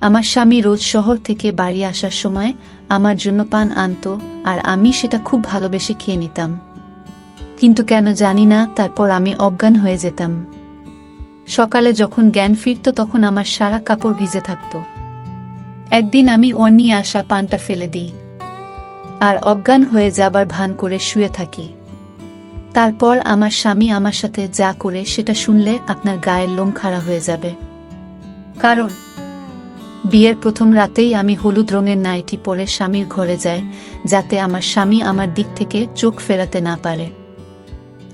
আমার স্বামী রোজ শহর থেকে বাড়ি আসার সময় আমার জন্য পান আনতো, আর আমি সেটা খুব ভালোবেসে খেয়ে নিতাম। কিন্তু কেন জানি না, তারপর আমি অজ্ঞান হয়ে যেতাম। সকালে যখন জ্ঞান ফিরত, তখন আমার সারা কাপড় ভিজে থাকত। একদিন আমি ওর নিয়ে আসা পানটা ফেলে দিই, আর অজ্ঞান হয়ে যাবার ভান করে শুয়ে থাকি। তারপর আমার স্বামী আমার সাথে যা করে সেটা শুনলে আপনার গায়ের লোম খাড়া হয়ে যাবে। কারণ বিয়ের প্রথম রাতেই আমি হলুদ রঙের নাইটি পরে স্বামীর ঘরে যাই, যাতে আমার স্বামী আমার দিক থেকে চোখ ফেরাতে না পারে।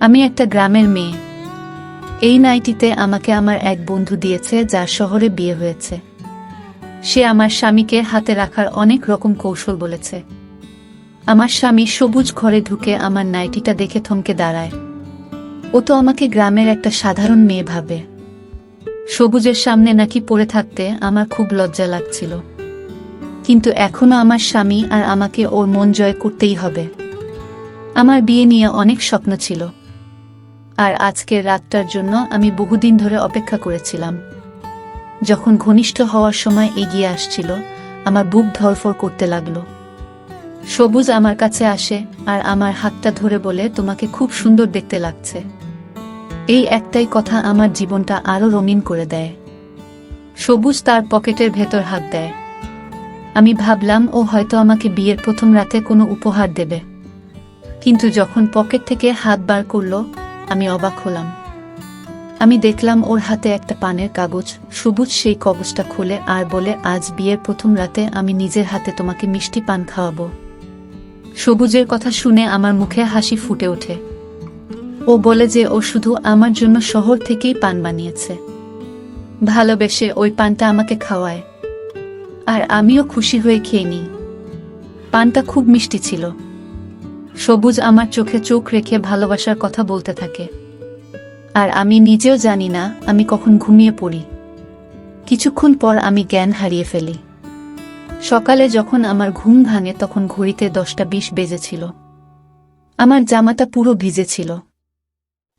আমি একটা গ্রামের মেয়ে। এই নাইটিতে আমাকে আমার এক বন্ধু দিয়েছে, যার শহরে বিয়ে হয়েছে। সে আমার স্বামীকে হাতে রাখার অনেক রকম কৌশল বলেছে। আমার স্বামী সবুজ ঘরে ঢুকে আমার নাইটিটা দেখে থমকে দাঁড়ায়। ও তো আমাকে গ্রামের একটা সাধারণ মেয়ে ভাবে। সবুজের সামনে নাকি পড়ে থাকতে আমার খুব লজ্জা লাগছিল। কিন্তু এখনও আমার স্বামী আর আমাকে ওর মন জয় করতেই হবে। আমার বিয়ে নিয়ে অনেক স্বপ্ন ছিল। আর আজকের রাতটার জন্য আমি বহুদিন ধরে অপেক্ষা করেছিলাম। যখন ঘনিষ্ঠ হওয়ার সময় এগিয়ে আসছিল, আমার বুক ধরফর করতে লাগল। সবুজ আমার কাছে আসে আর আমার হাতটা ধরে বলে, তোমাকে খুব সুন্দর দেখতে লাগছে। এই একটাই কথা আমার জীবনটা আরও রঙিন করে দেয়। সবুজ তার পকেটের ভেতর হাত দেয়। আমি ভাবলাম, ও হয়তো আমাকে বিয়ের প্রথম রাতে কোনো উপহার দেবে। কিন্তু যখন পকেট থেকে হাত বার করল, আমি অবাক হলাম। আমি দেখলাম ওর হাতে একটা পানের কাগজ, সবুজ সেই কাগজটা খুলে আর বলে, আজ বিয়ের প্রথম রাতে আমি নিজের হাতে তোমাকে মিষ্টি পান খাওয়াবো। সবুজের কথা শুনে আমার মুখে হাসি ফুটে ওঠে। ও বলে যে ও শুধু আমার জন্য শহর থেকেই পান বানিয়েছে। ভালোবেসে ওই পানটা আমাকে খাওয়ায়। আর আমিও খুশি হয়ে খেয়ে নিই। পানটা খুব মিষ্টি ছিল। সবুজ আমার চোখে চোখ রেখে ভালোবাসার কথা বলতে থাকে। আর আমি নিজেও জানি না আমি কখন ঘুমিয়ে পড়ি। কিছুক্ষণ পর আমি জ্ঞান হারিয়ে ফেলি। সকালে যখন আমার ঘুম ভাঙে তখন ঘড়িতে দশটা বিশ বেজেছিল। আমার জামাটা পুরো ভিজেছিল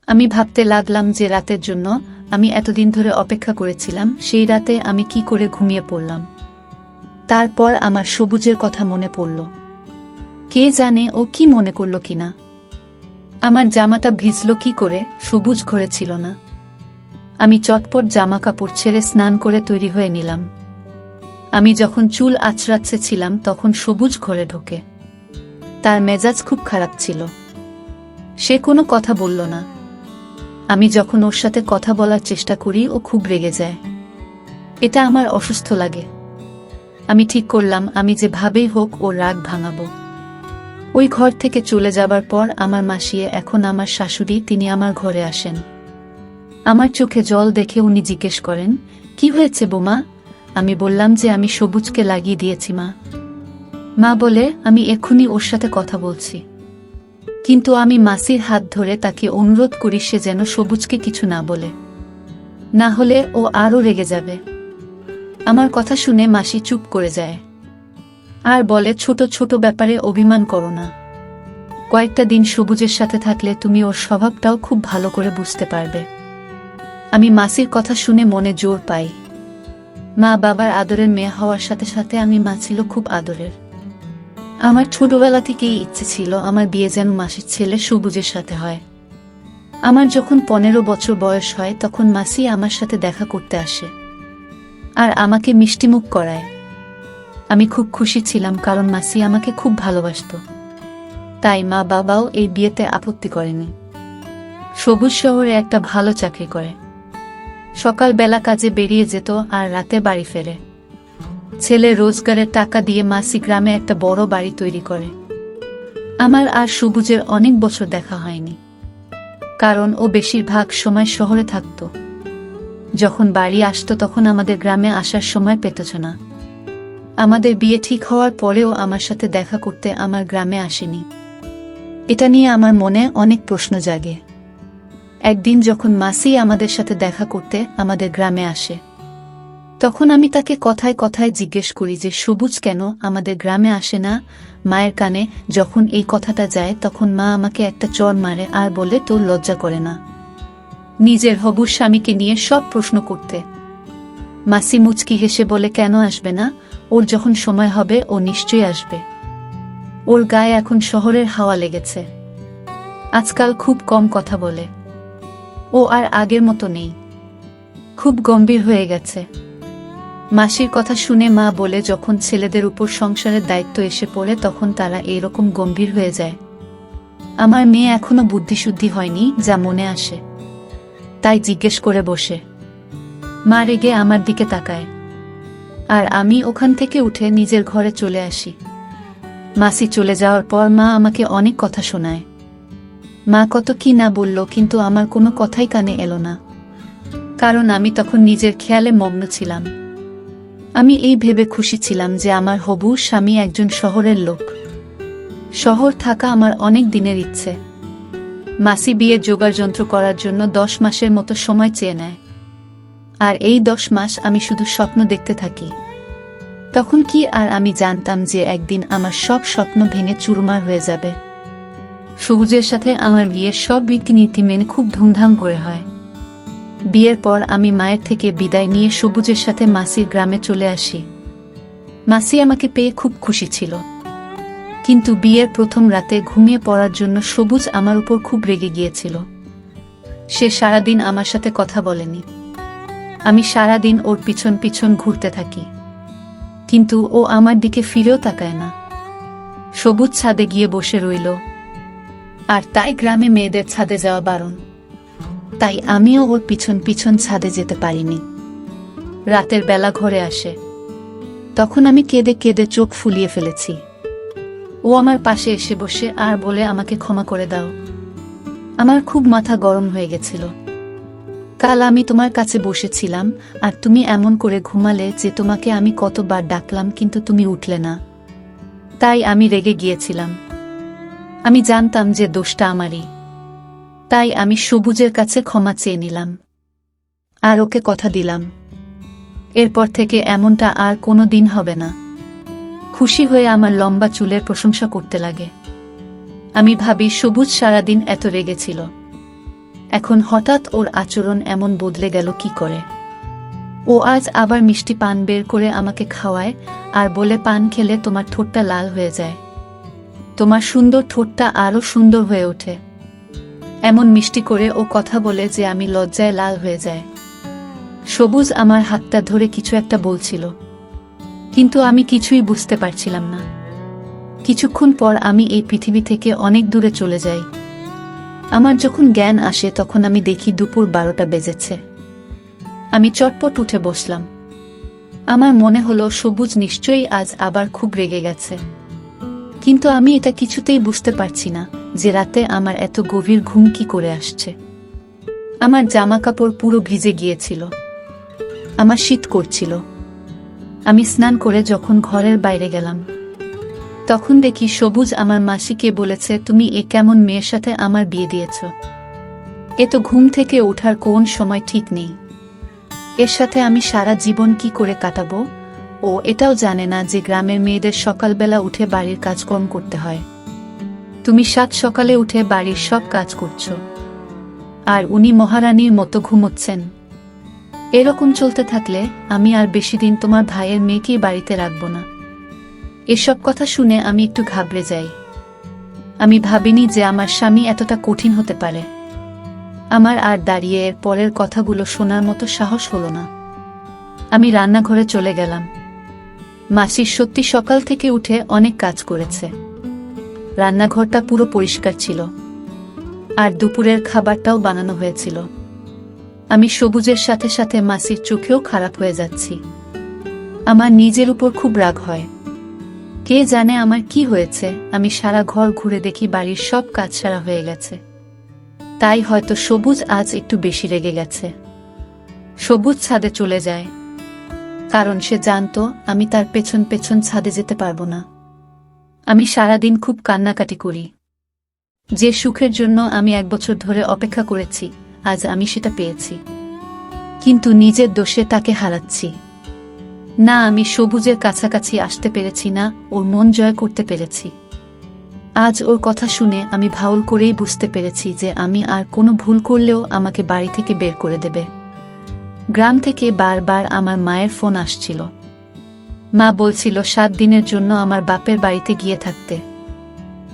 আমি ভাবতে লাগলাম যে রাতের জন্য আমি এতদিন ধরে অপেক্ষা করেছিলাম, সেই রাতে আমি কি করে ঘুমিয়ে পড়লাম। তারপর আমার সবুজের কথা মনে পড়ল। কে জানে ও কি মনে করল কিনা। আমার জামাটা ভিজল কি করে, সবুজ ঘরে ছিল না। আমি চটপট জামা কাপড় ছেড়ে স্নান করে তৈরি হয়ে নিলাম। আমি যখন চুল আছড়াচ্ছে ছিলাম, তখন সবুজ ঘরে ঢোকে। তার মেজাজ খুব খারাপ ছিল। সে কোনো কথা বলল না। আমি যখন ওর সাথে কথা বলার চেষ্টা করি, ও খুব রেগে যায়। এটা আমার অসুস্থ লাগে। আমি ঠিক করলাম, আমি যেভাবেই হোক ও রাগ ভাঙাবো। ওই ঘর থেকে চলে যাবার পর আমার মাসিয়ে এখন আমার শাশুড়ি, তিনি আমার ঘরে আসেন। আমার চোখে জল দেখে উনি জিজ্ঞেস করেন, কি হয়েছে বোমা? আমি বললাম যে, আমি সবুজকে লাগিয়ে দিয়েছি, মা। মা বলে, আমি এক্ষুনি ওর সাথে কথা বলছি। কিন্তু আমি মাসির হাত ধরে তাকে অনুরোধ করি সে যেন সবুজকে কিছু না বলে। না হলে ও আরও রেগে যাবে। আমার কথা শুনে মাসি চুপ করে যায়। আর বলে, ছোট ছোট ব্যাপারে অভিমান করো না। কয়েকটা দিন সবুজের সাথে থাকলে তুমি ওর স্বভাবটাও খুব ভালো করে বুঝতে পারবে। আমি মাসির কথা শুনে মনে জোর পাই। মা বাবার আদরের মেয়ে হওয়ার সাথে সাথে আমি মা ছিল খুব আদরের। আমার ছোটবেলা থেকেই ইচ্ছে ছিল আমার বিয়ে যেন মাসির ছেলে সবুজের সাথে হয়। আমার যখন পনেরো বছর বয়স হয়, তখন মাসি আমার সাথে দেখা করতে আসে আর আমাকে মিষ্টিমুখ করায়। আমি খুব খুশি ছিলাম কারণ মাসি আমাকে খুব ভালোবাসত। তাই মা বাবাও এই বিয়েতে আপত্তি করেনি। সবুজ শহরে একটা ভালো চাকরি করে। সকালবেলা কাজে বেরিয়ে যেত আর রাতে বাড়ি ফেরে। ছেলে রোজগারের টাকা দিয়ে মাসি গ্রামে একটা বড় বাড়ি তৈরি করে। আমার আর সবুজের অনেক বছর দেখা হয়নি। কারণ ও বেশিরভাগ সময় শহরে থাকত। যখন বাড়ি আসতো তখন আমাদের গ্রামে আসার সময় পেতেছ না। আমাদের বিয়ে ঠিক হওয়ার পরেও আমার সাথে দেখা করতে আমার গ্রামে আসেনি। এটা নিয়ে আমার মনে অনেক প্রশ্ন জাগে। একদিন যখন মাসি আমাদের সাথে দেখা করতে আমাদের গ্রামে আসে তখন আমি তাকে কথায় কথায় জিজ্ঞেস করি যে, সবুজ কেন? আমাদের গ্রামে আসে না? মায়ের কানে যখন এই কথাটা যায়, তখন মা আমাকে একটা চর মারে আর বলে, তোর লজ্জা করে না। নিজের হবু স্বামীকে নিয়ে সব প্রশ্ন করতে। মাসি মুচকি হেসে বলে, কেন আসবে না? ওর যখন সময় হবে, ও নিশ্চয়ই আসবে। ওর গায়ে এখন শহরের হাওয়া লেগেছে। আজকাল খুব কম কথা বলে। ও আর আগের মতো নেই। খুব গম্ভীর হয়ে গেছে। মাসির কথা শুনে মা বলে, যখন ছেলেদের উপর সংসারের দায়িত্ব এসে পড়ে, তখন তারা এরকম গম্ভীর হয়ে যায়। আমার মেয়ে এখনও বুদ্ধিশুদ্ধি হয়নি, যা মনে আসে। তাই জিজ্ঞেস করে বসে। মা রেগে আমার দিকে তাকায়। আর আমি ওখান থেকে উঠে নিজের ঘরে চলে আসি। মাসি চলে যাওয়ার পর মা আমাকে অনেক কথা শোনায়। মা কত কি না বলল, কিন্তু আমার কোনো কথাই কানে এলো না। কারণ আমি তখন নিজের খেয়ালে মগ্ন ছিলাম। আমি এই ভেবে খুশি ছিলাম যে আমার হবু স্বামী একজন শহরের লোক। শহর থাকা আমার অনেক দিনের ইচ্ছে। মাসি বিয়ের জোগাড় যন্ত্র করার জন্য দশ মাসের মতো সময় চেয়ে নেয়। আর এই দশ মাস আমি শুধু স্বপ্ন দেখতে থাকি। তখন কি আর আমি জানতাম যে একদিন আমার সব স্বপ্ন ভেঙে চুরমার হয়ে যাবে। সবুজের সাথে আমার বিয়ের সব রীতিনীতি মেনে খুব ধুমধাম করে হয়। বিয়ের পর আমি মায়ের থেকে বিদায় নিয়ে সবুজের সাথে মাসির গ্রামে চলে আসি। মাসি আমাকে পেয়ে খুব খুশি ছিল। কিন্তু বিয়ের প্রথম রাতে ঘুমিয়ে পড়ার জন্য সবুজ আমার উপর খুব রেগে গিয়েছিল। সে সারাদিন আমার সাথে কথা বলেনি। আমি সারাদিন ওর পিছন পিছন ঘুরতে থাকি। কিন্তু ও আমার দিকে ফিরেও তাকায় না। সবুজ ছাদে গিয়ে বসে রইল। আর তাই গ্রামে মেয়েদের ছাদে যাওয়া বারণ। তাই আমিও ওর পিছন পিছন ছাদে যেতে পারিনি। রাতের বেলা ঘরে আসে। তখন আমি কেঁদে কেঁদে চোখ ফুলিয়ে ফেলেছি। ও আমার পাশে এসে বসে আর বলে আমাকে ক্ষমা করে দাও। আমার খুব মাথা গরম হয়ে গেছিল। কাল আমি তোমার কাছে বসেছিলাম আর তুমি এমন করে ঘুমালে যে তোমাকে আমি কতবার ডাকলাম কিন্তু তুমি উঠলে না। তাই আমি রেগে গিয়েছিলাম। আমি জানতাম যে দোষটা আমারই। তাই আমি সবুজের কাছে ক্ষমা চেয়ে নিলাম। আর ওকে কথা দিলাম। এরপর থেকে এমনটা আর কোনো দিন হবে না। খুশি হয়ে আমার লম্বা চুলের প্রশংসা করতে লাগে। আমি ভাবি সবুজ সারাদিন এত রেগেছিল। এখন হঠাৎ ওর আচরণ এমন বদলে গেল কি করে? ও আজ আবার মিষ্টি পান বের করে আমাকে খাওয়ায় আর বলে পান খেলে তোমার ঠোঁটটা লাল হয়ে যায়। তোমার সুন্দর ঠোঁটটা আরও সুন্দর হয়ে ওঠে। এমন মিষ্টি করে ও কথা বলে যে আমি লজ্জায় লাল হয়ে যায় সবুজ আমার হাতটা ধরে কিছু একটা বলছিল। কিন্তু আমি কিছুই বুঝতে পারছিলাম না। কিছুক্ষণ পর আমি এই পৃথিবী থেকে অনেক দূরে চলে যাই। আমার যখন জ্ঞান আসে তখন আমি দেখি দুপুর বারোটা বেজেছে। আমি চটপট উঠে বসলাম। আমার মনে হলো সবুজ নিশ্চয়ই আজ আবার খুব রেগে গেছে। কিন্তু আমি এটা কিছুতেই বুঝতে পারছি না যে রাতে আমার এত গভীর ঘুম কি করে আসছে। আমার জামা কাপড় পুরো ভিজে গিয়েছিল। আমার শীত করছিল। আমি স্নান করে যখন ঘরের বাইরে গেলাম, তখন দেখি সবুজ আমার মাসিকে বলেছে, তুমি এ কেমন মেয়ের সাথে আমার বিয়ে দিয়েছ। এ তো ঘুম থেকে ওঠার কোন সময় ঠিক নেই। এর সাথে আমি সারা জীবন কি করে কাটাবো? ও এটাও জানে না যে গ্রামের মেয়েদের সকালবেলা উঠে বাড়ির কাজকর্ম করতে হয়। তুমি সাত সকালে উঠে বাড়ির সব কাজ করছ। আর উনি মহারানীর মতো ঘুমোচ্ছেন। এরকম চলতে থাকলে আমি আর বেশি দিন তোমার ভাইয়ের মেয়েকেই বাড়িতে রাখব না। এসব কথা শুনে আমি একটু ঘাবড়ে যাই। আমি ভাবিনি যে আমার স্বামী এতটা কঠিন হতে পারে। আমার আর দাঁড়িয়ে এর পরের কথাগুলো শোনার মতো সাহস হলো না। আমি রান্নাঘরে চলে গেলাম। মাসির সত্যি সকাল থেকে উঠে অনেক কাজ করেছে। রান্নাঘরটা পুরো পরিষ্কার ছিল। আর দুপুরের খাবারটাও বানানো হয়েছিল। আমি সবুজের সাথে সাথে মাসির চোখেও খারাপ হয়ে যাচ্ছি। আমার নিজের উপর খুব রাগ হয়। কে জানে আমার কি হয়েছে? আমি সারা ঘর ঘুরে দেখি বাড়ির সব কাজ সারা হয়ে গেছে। তাই হয়তো সবুজ আজ একটু বেশি রেগে গেছে। সবুজ ছাদে চলে যায়। কারণ সে জানতো, আমি তার পেছন পেছন ছাদে যেতে পারব না। আমি সারাদিন খুব কান্নাকাটি করি। যে সুখের জন্য আমি এক বছর ধরে অপেক্ষা করেছি, আজ আমি সেটা পেয়েছি। কিন্তু নিজের দোষে তাকে হারাচ্ছি। না, আমি সবুজের কাছাকাছি আসতে পেরেছি না, ওর মন জয় করতে পেরেছি। আজ ওর কথা শুনে আমি ভাউল করেই বুঝতে পেরেছি যে আমি আর কোনো ভুল করলেও আমাকে বাড়ি থেকে বের করে দেবে। গ্রাম থেকে বারবার আমার মায়ের ফোন আসছিল। মা বলছিল, সাত দিনের জন্য আমার বাপের বাড়িতে গিয়ে থাকতে।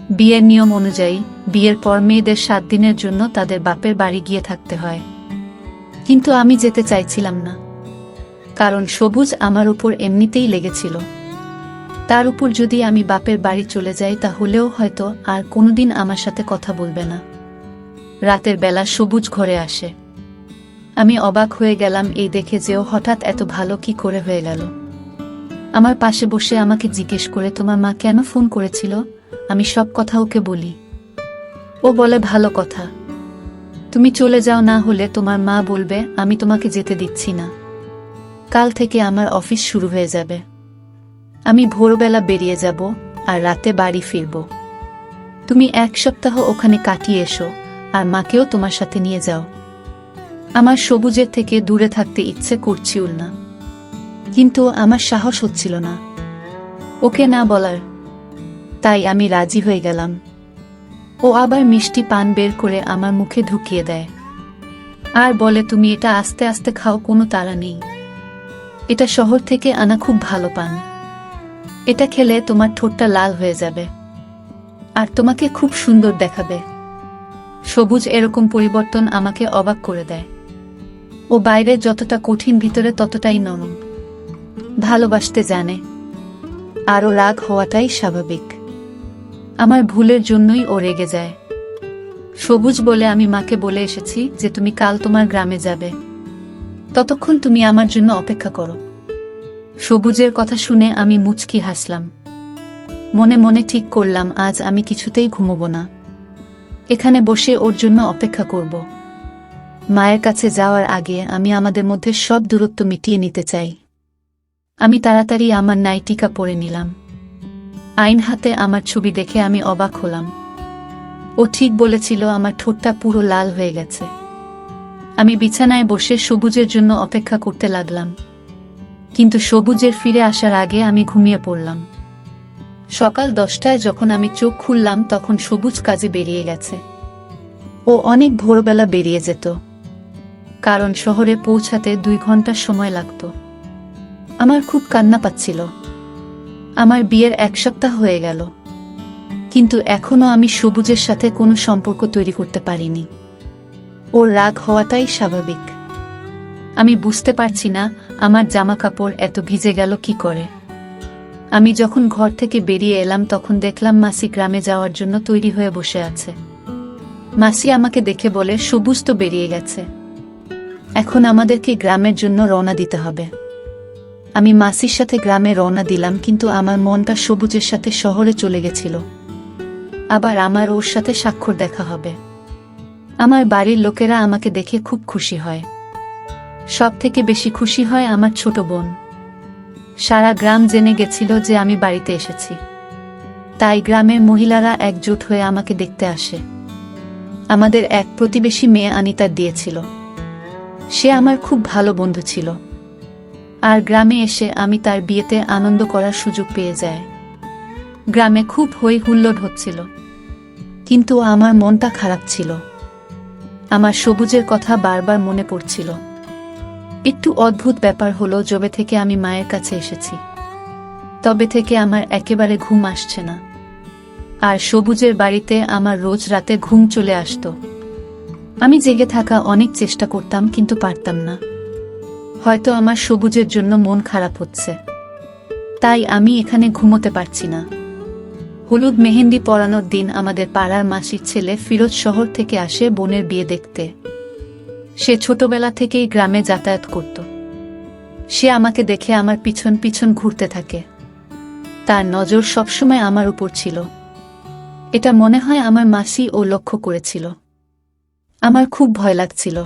বিয়ের নিয়ম অনুযায়ী, বিয়ের পর মেয়েদের সাত দিনের জন্য তাদের বাপের বাড়ি গিয়ে থাকতে হয়। কিন্তু আমি যেতে চাইছিলাম না। কারণ সবুজ আমার উপর এমনিতেই লেগেছিল। তার উপর যদি আমি বাপের বাড়ি চলে যাই, তাহলেও হয়তো আর কোনোদিন আমার সাথে কথা বলবে না। রাতের বেলা সবুজ ঘরে আসে। আমি অবাক হয়ে গেলাম এই দেখে যেও হঠাৎ এত ভালো কি করে হয়ে গেল। আমার পাশে বসে আমাকে জিজ্ঞেস করে, তোমার মা কেন ফোন করেছিল? আমি সব কথা ওকে বলি। ও বলে, ভালো কথা। তুমি চলে যাও, না হলে তোমার মা বলবে, আমি তোমাকে যেতে দিচ্ছি না। কাল থেকে আমার অফিস শুরু হয়ে যাবে। আমি ভোরবেলা বেরিয়ে যাব আর রাতে বাড়ি ফিরব। তুমি এক সপ্তাহ ওখানে কাটিয়ে এসো আর মাকেও তোমার সাথে নিয়ে যাও। আমার সবুজের থেকে দূরে থাকতে ইচ্ছে করছিল না। কিন্তু আমার সাহস হচ্ছিল না। ওকে না বলার। তাই আমি রাজি হয়ে গেলাম। ও আবার মিষ্টি পান বের করে আমার মুখে ঢুকিয়ে দেয়। আর বলে, তুমি এটা আস্তে আস্তে খাও, কোনো তাড়া নেই। এটা শহর থেকে আনা খুব ভালো পান। এটা খেলে তোমার ঠোঁটটা লাল হয়ে যাবে। আর তোমাকে খুব সুন্দর দেখাবে। সবুজ এরকম পরিবর্তন আমাকে অবাক করে দেয়। ও বাইরে যতটা কঠিন ভিতরে ততটাই নরম। ভালোবাসতে জানে। আরও রাগ হওয়াটাই স্বাভাবিক। আমার ভুলের জন্যই ও রেগে যায়। সবুজ বলে আমি মাকে বলে এসেছি যে তুমি কাল তোমার গ্রামে যাবে। ততক্ষণ তুমি আমার জন্য অপেক্ষা করো। সবুজের কথা শুনে আমি মুচকি হাসলাম। মনে মনে ঠিক করলাম, আজ আমি কিছুতেই ঘুমোব না। এখানে বসে ওর জন্য অপেক্ষা করব। মায়ের কাছে যাওয়ার আগে আমি আমাদের মধ্যে সব দূরত্ব মিটিয়ে নিতে চাই। আমি তাড়াতাড়ি আমার নাইটিকা পরে নিলাম। আইন হাতে আমার ছবি দেখে আমি অবাক হলাম। ও ঠিক বলেছিল আমার ঠোঁটটা পুরো লাল হয়ে গেছে। আমি বিছানায় বসে সবুজের জন্য অপেক্ষা করতে লাগলাম। কিন্তু সবুজের ফিরে আসার আগে আমি ঘুমিয়ে পড়লাম। সকাল দশটায় যখন আমি চোখ খুললাম তখন সবুজ কাজে বেরিয়ে গেছে। ও অনেক ভোরবেলা বেরিয়ে যেত। কারণ শহরে পৌঁছাতে দুই ঘণ্টার সময় লাগত। আমার খুব কান্না পাচ্ছিল। আমার বিয়ের এক সপ্তাহ হয়ে গেল। কিন্তু এখনও আমি সবুজের সাথে কোনো সম্পর্ক তৈরি করতে পারিনি। ওর রাগ হওয়াটাই স্বাভাবিক। আমি বুঝতে পারছি না আমার জামা কাপড় এত ভিজে গেল কি করে। আমি যখন ঘর থেকে বেরিয়ে এলাম তখন দেখলাম মাসি গ্রামে যাওয়ার জন্য তৈরি হয়ে বসে আছে। মাসি আমাকে দেখে বলে, সবুজ তো বেরিয়ে গেছে। এখন আমাদেরকে গ্রামের জন্য রওনা দিতে হবে। আমি মাসির সাথে গ্রামে রওনা দিলাম কিন্তু আমার মনটা সবুজের সাথে শহরে চলে গেছিল। আবার আমার ওর সাথে স্বাক্ষর দেখা হবে। আমার বাড়ির লোকেরা আমাকে দেখে খুব খুশি হয়। সব থেকে বেশি খুশি হয় আমার ছোট বোন। সারা গ্রাম জেনে গেছিল যে আমি বাড়িতে এসেছি। তাই গ্রামের মহিলারা একজোট হয়ে আমাকে দেখতে আসে। আমাদের এক প্রতিবেশী মেয়ে আনিতা দিয়েছিল। সে আমার খুব ভালো বন্ধু ছিল। আর গ্রামে এসে আমি তার বিয়েতে আনন্দ করার সুযোগ পেয়ে যায়। গ্রামে খুব হই হুল্লোড় হচ্ছিল। কিন্তু আমার মনটা খারাপ ছিল। আমার সবুজের কথা বারবার মনে পড়ছিল। একটু অদ্ভুত ব্যাপার হলো যবে থেকে আমি মায়ের কাছে এসেছি। তবে থেকে আমার একেবারে ঘুম আসছে না। আর সবুজের বাড়িতে আমার রোজ রাতে ঘুম চলে আসতো। আমি জেগে থাকা অনেক চেষ্টা করতাম, কিন্তু পারতাম না। হয়তো আমার সবুজের জন্য মন খারাপ হচ্ছে। তাই আমি এখানে ঘুমোতে পারছি না। হলুদ মেহেন্দি পরানোর দিন আমাদের পাড়ার মাসির ছেলে ফিরোজ শহর থেকে আসে বোনের বিয়ে দেখতে। সে ছোটবেলা থেকেই গ্রামে যাতায়াত করত। সে আমাকে দেখে আমার পিছন পিছন ঘুরতে থাকে। তার নজর সবসময় আমার উপর ছিল। এটা মনে হয় আমার মাসি ও লক্ষ্য করেছিল। আমার খুব ভয় লাগছিল।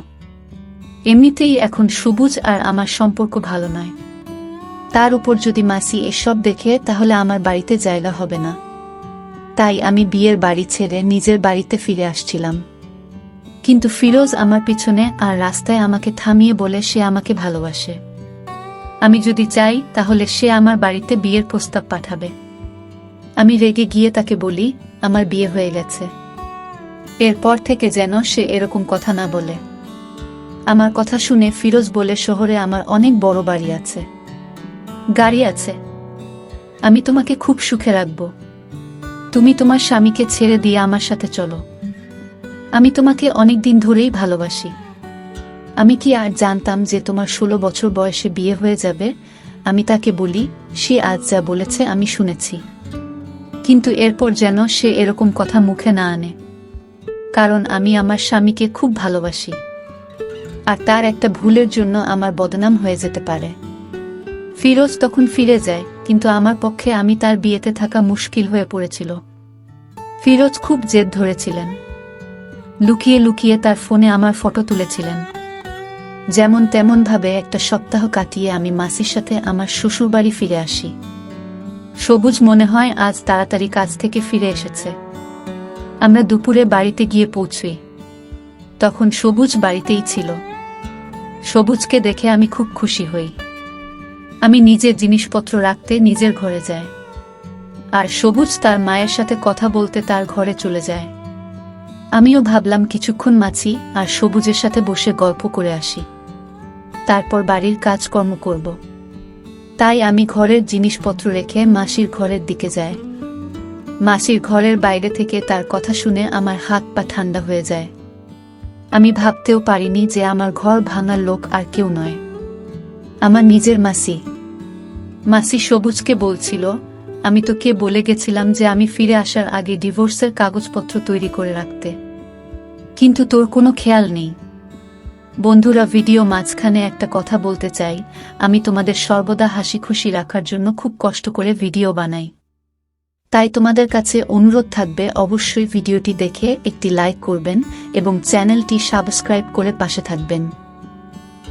এমনিতেই এখন সবুজ আর আমার সম্পর্ক ভালো নয়। তার উপর যদি মাসি এসব দেখে, তাহলে আমার বাড়িতে জায়গা হবে না। তাই আমি বিয়ের বাড়ি ছেড়ে নিজের বাড়িতে ফিরে আসছিলাম। কিন্তু ফিরোজ আমার পিছনে আর রাস্তায় আমাকে থামিয়ে বলে সে আমাকে ভালোবাসে। আমি যদি চাই, তাহলে সে আমার বাড়িতে বিয়ের প্রস্তাব পাঠাবে। আমি রেগে গিয়ে তাকে বলি, আমার বিয়ে হয়ে গেছে। এরপর থেকে যেন সে এরকম কথা না বলে। আমার কথা শুনে ফিরোজ বলে, শহরে আমার অনেক বড় বাড়ি আছে। গাড়ি আছে। আমি তোমাকে খুব সুখে রাখব। তুমি তোমার স্বামীকে ছেড়ে দিয়ে আমার সাথে চলো। আমি তোমাকে অনেক দিন ধরেই ভালোবাসি। আমি কি আর জানতাম যে তোমার ষোলো বছর বয়সে বিয়ে হয়ে যাবে? আমি তাকে বলি, সে আজ যা বলেছে আমি শুনেছি। কিন্তু এরপর যেন সে এরকম কথা মুখে না আনে। কারণ আমি আমার স্বামীকে খুব ভালোবাসি। আর তার একটা ভুলের জন্য আমার বদনাম হয়ে যেতে পারে। ফিরোজ তখন ফিরে যায়, কিন্তু আমার পক্ষে আমি তার বিয়েতে থাকা মুশকিল হয়ে পড়েছিল। ফিরোজ খুব জেদ ধরেছিলেন। লুকিয়ে লুকিয়ে তার ফোনে আমার ফটো তুলেছিলেন। যেমন তেমনভাবে একটা সপ্তাহ কাটিয়ে আমি মাসির সাথে আমার শ্বশুরবাড়ি ফিরে আসি। সবুজ মনে হয় আজ তাড়াতাড়ি কাজ থেকে ফিরে এসেছে। আমরা দুপুরে বাড়িতে গিয়ে পৌঁছই। তখন সবুজ বাড়িতেই ছিল। সবুজকে দেখে আমি খুব খুশি হই। আমি নিজের জিনিসপত্র রাখতে নিজের ঘরে যাই। আর সবুজ তার মায়ের সাথে কথা বলতে তার ঘরে চলে যায়। আমিও ভাবলাম কিছুক্ষণ মাছি আর সবুজের সাথে বসে গল্প করে আসি। তারপর বাড়ির কাজকর্ম করব। তাই আমি ঘরের জিনিসপত্র রেখে মাসির ঘরের দিকে যাই। মাসির ঘরের বাইরে থেকে তার কথা শুনে আমার হাত পা ঠান্ডা হয়ে যায়। আমি ভাবতেও পারিনি যে আমার ঘর ভাঙার লোক আর কেউ নয়। আমার নিজের মাসি। মাসি সবুজকে বলছিল, আমি তোকে বলে গেছিলাম যে আমি ফিরে আসার আগে ডিভোর্সের কাগজপত্র তৈরি করে রাখতে। কিন্তু তোর কোনো খেয়াল নেই। বন্ধুরা, ভিডিও মাঝখানে একটা কথা বলতে চাই। আমি তোমাদের সর্বদা হাসি খুশি রাখার জন্য খুব কষ্ট করে ভিডিও বানাই। তাই তোমাদের কাছে অনুরোধ থাকবে অবশ্যই ভিডিওটি দেখে একটি লাইক করবেন এবং চ্যানেলটি সাবস্ক্রাইব করে পাশে থাকবেন।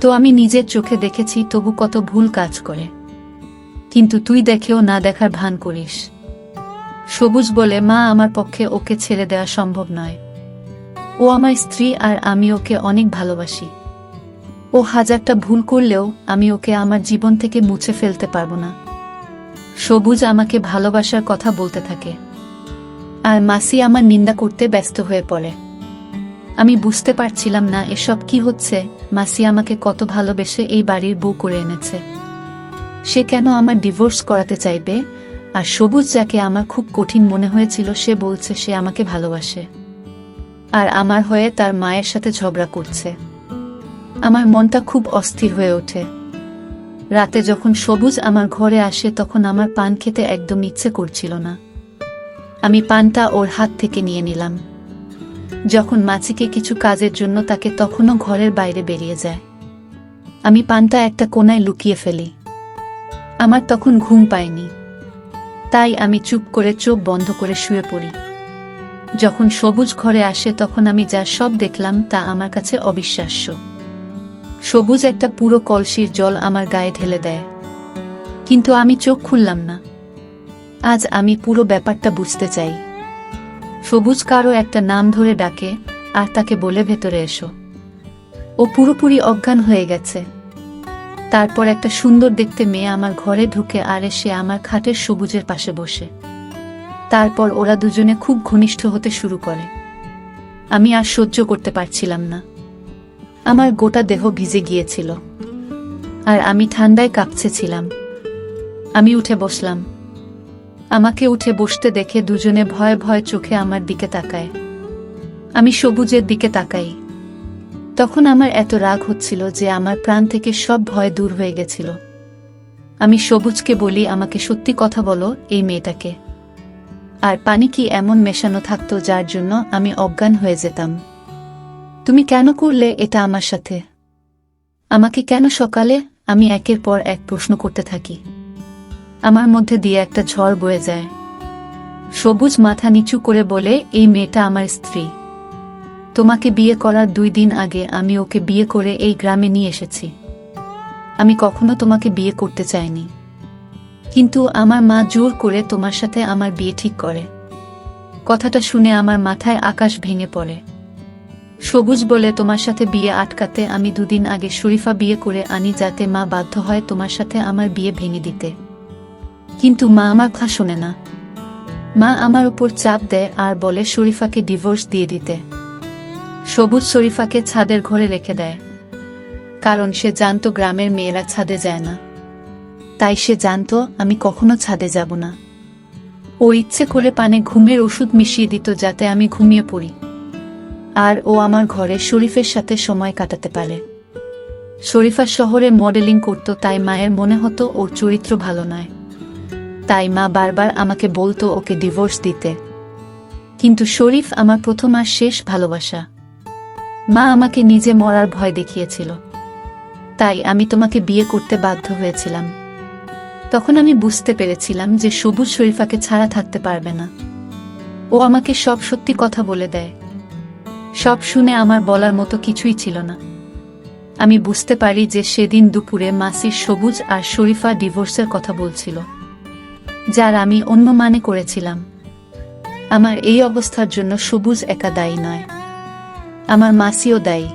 তো আমি নিজের চোখে দেখেছি তবু কত ভুল কাজ করে। কিন্তু তুই দেখেও না দেখার ভান করিস। সবুজ বলে, মা, আমার পক্ষে ওকে ছেড়ে দেওয়া সম্ভব নয়। ও আমার স্ত্রী আর আমি ওকে অনেক ভালোবাসি। ও হাজারটা ভুল করলেও আমি ওকে আমার জীবন থেকে মুছে ফেলতে পারব না। সবুজ আমাকে ভালোবাসার কথা বলতে থাকে। আর মাসি আমার নিন্দা করতে ব্যস্ত হয়ে পড়ে। আমি বুঝতে পারছিলাম না এসব কি হচ্ছে, মাসি আমাকে কত ভালোবেসে এই বাড়ির বউ করে এনেছে। সে কেন আমার ডিভোর্স করাতে চাইবে? আর সবুজ যাকে আমার খুব কঠিন মনে হয়েছিল, সে বলছে সে আমাকে ভালোবাসে। আর আমার হয়ে তার মায়ের সাথে ঝগড়া করছে। আমার মনটা খুব অস্থির হয়ে ওঠে। রাতে যখন সবুজ আমার ঘরে আসে তখন আমার পান খেতে একদম ইচ্ছে করছিল না। আমি পানটা ওর হাত থেকে নিয়ে নিলাম। যখন মাছিকে কিছু কাজের জন্য তাকে তখনও ঘরের বাইরে বেরিয়ে যায়। আমি পানটা একটা কোনায় লুকিয়ে ফেলি। আমার তখন ঘুম পায়নি। তাই আমি চুপ করে চোখ বন্ধ করে শুয়ে পড়ি। যখন সবুজ ঘরে আসে তখন আমি যা সব দেখলাম তা আমার কাছে অবিশ্বাস্য। সবুজ একটা পুরো কলসির জল আমার গায়ে ঢেলে দেয়। কিন্তু আমি চোখ খুললাম না। আজ আমি পুরো ব্যাপারটা বুঝতে চাই। সবুজ কারও একটা নাম ধরে ডাকে, আর তাকে বলে ভেতরে এসো। ও পুরোপুরি অজ্ঞান হয়ে গেছে। তারপর একটা সুন্দর দেখতে মেয়ে আমার ঘরে ঢুকে আর এসে আমার খাটের সবুজের পাশে বসে। তারপর ওরা দুজনে খুব ঘনিষ্ঠ হতে শুরু করে। আমি আর সহ্য করতে পারছিলাম না। আমার গোটা দেহ ভিজে গিয়েছিল। আর আমি ঠান্ডায় কাঁপছেছিলাম আমি উঠে বসলাম। আমাকে উঠে বসতে দেখে দুজনে ভয় ভয় চোখে আমার দিকে তাকায়। আমি সবুজের দিকে তাকাই। তখন আমার এত রাগ হচ্ছিল যে আমার প্রাণ থেকে সব ভয় দূর হয়ে গেছিল। আমি সবুজকে বলি, আমাকে সত্যি কথা বলো এই মেয়েটাকে। আর পানি কি এমন মেশানো থাকতো যার জন্য আমি অজ্ঞান হয়ে যেতাম? তুমি কেন করলে এটা আমার সাথে? আমাকে কেন সকালে আমি একের পর এক প্রশ্ন করতে থাকি? আমার মধ্যে দিয়ে একটা ঝড় বয়ে যায়। সবুজ মাথা নিচু করে বলে, এই মেয়েটা আমার স্ত্রী। তোমাকে বিয়ে করার দুই দিন আগে আমি ওকে বিয়ে করে এই গ্রামে নিয়ে এসেছি। আমি কখনো তোমাকে বিয়ে করতে চাইনি। কিন্তু আমার মা জোর করে তোমার সাথে আমার বিয়ে ঠিক করে। কথাটা শুনে আমার মাথায় আকাশ ভেঙে পড়ে। সবুজ বলে তোমার সাথে বিয়ে আটকাতে আমি দুদিন আগে শরীফা বিয়ে করে আনি যাতে মা বাধ্য হয় তোমার সাথে আমার বিয়ে ভেঙে দিতে। কিন্তু মা আমার কথা শোনে না। মা আমার উপর চাপ দেয় আর বলে শরীফাকে ডিভোর্স দিয়ে দিতে। সবুজ শরীফাকে ছাদের ঘরে রেখে দেয়। কারণ সে জানতো গ্রামের মেয়েরা ছাদে যায় না। তাই সে জানতো আমি কখনো ছাদে যাব না। ও ইচ্ছে করে পানে ঘুমের ওষুধ মিশিয়ে দিত যাতে আমি ঘুমিয়ে পড়ি। আর ও আমার ঘরে শরীফের সাথে সময় কাটাতে পারে। শরীফা শহরে মডেলিং করত, তাই মায়ের মনে হতো ওর চরিত্র ভালো নয়। তাই মা বারবার আমাকে বলতো ওকে ডিভোর্স দিতে। কিন্তু শরীফ আমার প্রথম আর শেষ ভালোবাসা। মা আমাকে নিজে মরার ভয় দেখিয়েছিল। তাই আমি তোমাকে বিয়ে করতে বাধ্য হয়েছিলাম। তখন আমি বুঝতে পেরেছিলাম যে সবুজ শরীফাকে ছাড়া থাকতে পারবে না। ও আমাকে সব সত্যি কথা বলে দেয়। সব শুনে আমার বলার মতো কিছুই ছিল না। আমি বুঝতে পারি যে সেদিন দুপুরে মাসির সবুজ আর শরীফা ডিভোর্সের কথা বলছিল, যার আমি অন্য মানে করেছিলাম। আমার এই অবস্থার জন্য সবুজ একা দায়ী নয়। আমার মাসিও দায়ী।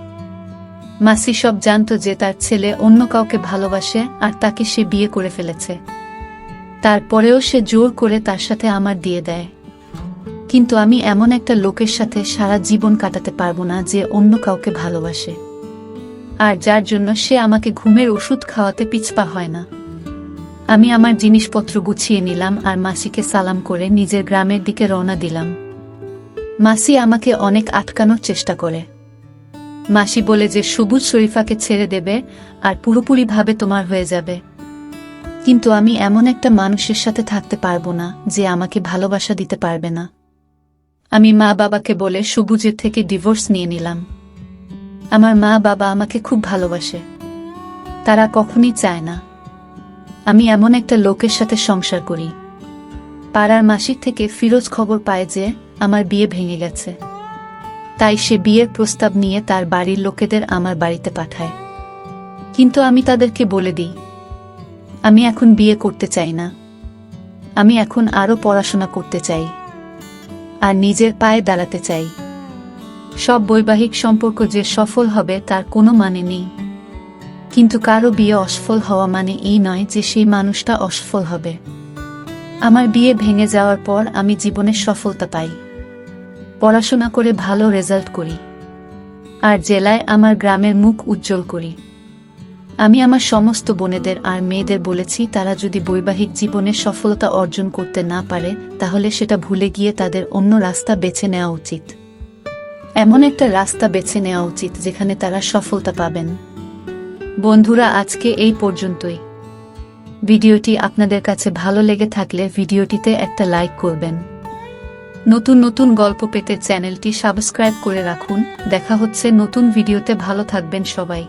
মাসি সব জানতো যে তার ছেলে অন্য কাউকে ভালোবাসে আর তাকে সে বিয়ে করে ফেলেছে। তারপরেও সে জোর করে তার সাথে আমার দিয়ে দেয়। কিন্তু আমি এমন একটা লোকের সাথে সারা জীবন কাটাতে পারব না যে অন্য কাউকে ভালোবাসে। আর যার জন্য সে আমাকে ঘুমের ওষুধ খাওয়াতে পিছপা হয় না। আমি আমার জিনিসপত্র গুছিয়ে নিলাম আর মাসিকে সালাম করে নিজের গ্রামের দিকে রওনা দিলাম। মাসি আমাকে অনেক আটকানোর চেষ্টা করে। মাসি বলে যে সবুজ শরীফাকে ছেড়ে দেবে আর পুরোপুরিভাবে তোমার হয়ে যাবে। কিন্তু আমি এমন একটা মানুষের সাথে থাকতে পারব না যে আমাকে ভালোবাসা দিতে পারবে না। আমি মা বাবাকে বলে সবুজের থেকে ডিভোর্স নিয়ে নিলাম। আমার মা বাবা আমাকে খুব ভালোবাসে। তারা কখনই চায় না। আমি এমন একটা লোকের সাথে সংসার করি। পাড়ার মাসির থেকে ফিরোজ খবর পায় যে, আমার বিয়ে ভেঙে গেছে। তাই সে বিয়ের প্রস্তাব নিয়ে তার বাড়ির লোকেদের আমার বাড়িতে পাঠায়। কিন্তু আমি তাদেরকে বলে দিই, আমি এখন বিয়ে করতে চাই না। আমি এখন আরও পড়াশোনা করতে চাই। আর নিজের পায়ে দাঁড়াতে চাই। সব বৈবাহিক সম্পর্ক যে সফল হবে তার কোনো মানে নেই। কিন্তু কারও বিয়ে অসফল হওয়া মানে এই নয় যে সেই মানুষটা অসফল হবে। আমার বিয়ে ভেঙে যাওয়ার পর আমি জীবনে সফলতা পাই। পড়াশোনা করে ভালো রেজাল্ট করি। আর জেলায় আমার গ্রামের মুখ উজ্জ্বল করি। আমি আমার সমস্ত বোনেদের আর মেয়েদের বলেছি, তারা যদি বৈবাহিক জীবনে সফলতা অর্জন করতে না পারে, তাহলে সেটা ভুলে গিয়ে তাদের অন্য রাস্তা বেছে নেওয়া উচিত। এমন একটা রাস্তা বেছে নেওয়া উচিত যেখানে তারা সফলতা পাবেন। বন্ধুরা, আজকে এই পর্যন্তই। ভিডিওটি আপনাদের কাছে ভালো লেগে থাকলে ভিডিওটিতে একটা লাইক করবেন। নতুন নতুন গল্প পেতে চ্যানেলটি সাবস্ক্রাইব করে রাখুন। দেখা হচ্ছে নতুন ভিডিওতে। ভালো থাকবেন সবাই।